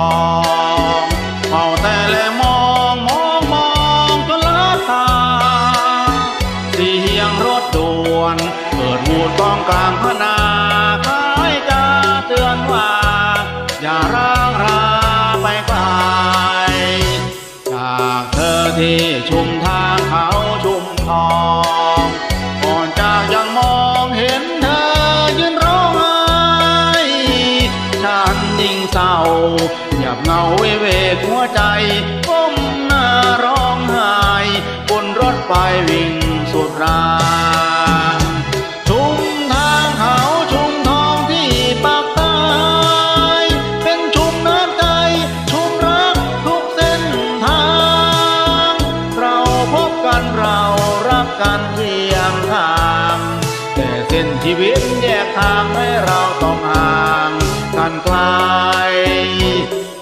องเฝ้าแต่แลมองมองมองจนละตาเสียงรถด่วน เปิดหูดกองกลางพนา หยับเงาเวเวกหัวใจก้มหน้าร้องไห้บนรถไฟวิ่งสุดรางชุมทางเขาชุมทองที่ปากใต้เป็นชุมน้ำใจ ชุมรักทุกเส้นทาง เราพบกันเรารักกันเพียงทาง แต่เส้นชีวิตแยกทางให้เราต้องหาง กันไกล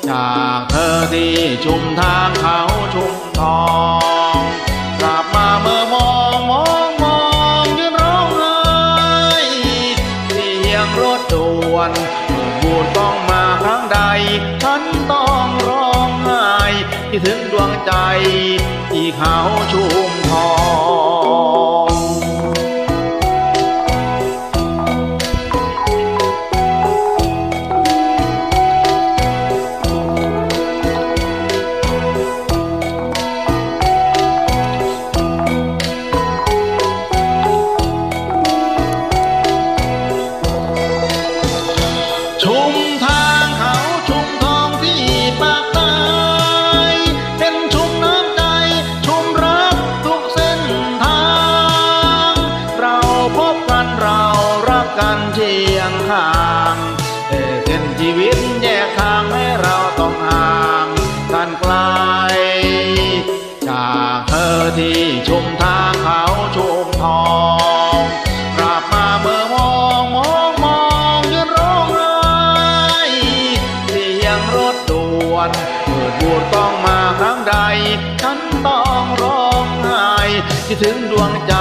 จากเธอที่ชุมทางเขาชุมทองกลับมาเมื่อมองมองมองยืนร้องไห้เสียงรถด่วนเมื่อบูดต้องมาครั้งใด ฉันต้องร้องไห้คิดถึงดวงใจ กันเชียงข้างเส้นชีวิตแยกทางให้เราต้องห่างกันไกล จากเธอที่ชุมทางเขาชุมทองกลับมาเมื่อมองมองมองยืนร้องไห้เสียงรถด่วนเปิดบูดต้องมาครั้งใด ฉันต้องร้องไห้คิดถึงดวงใจ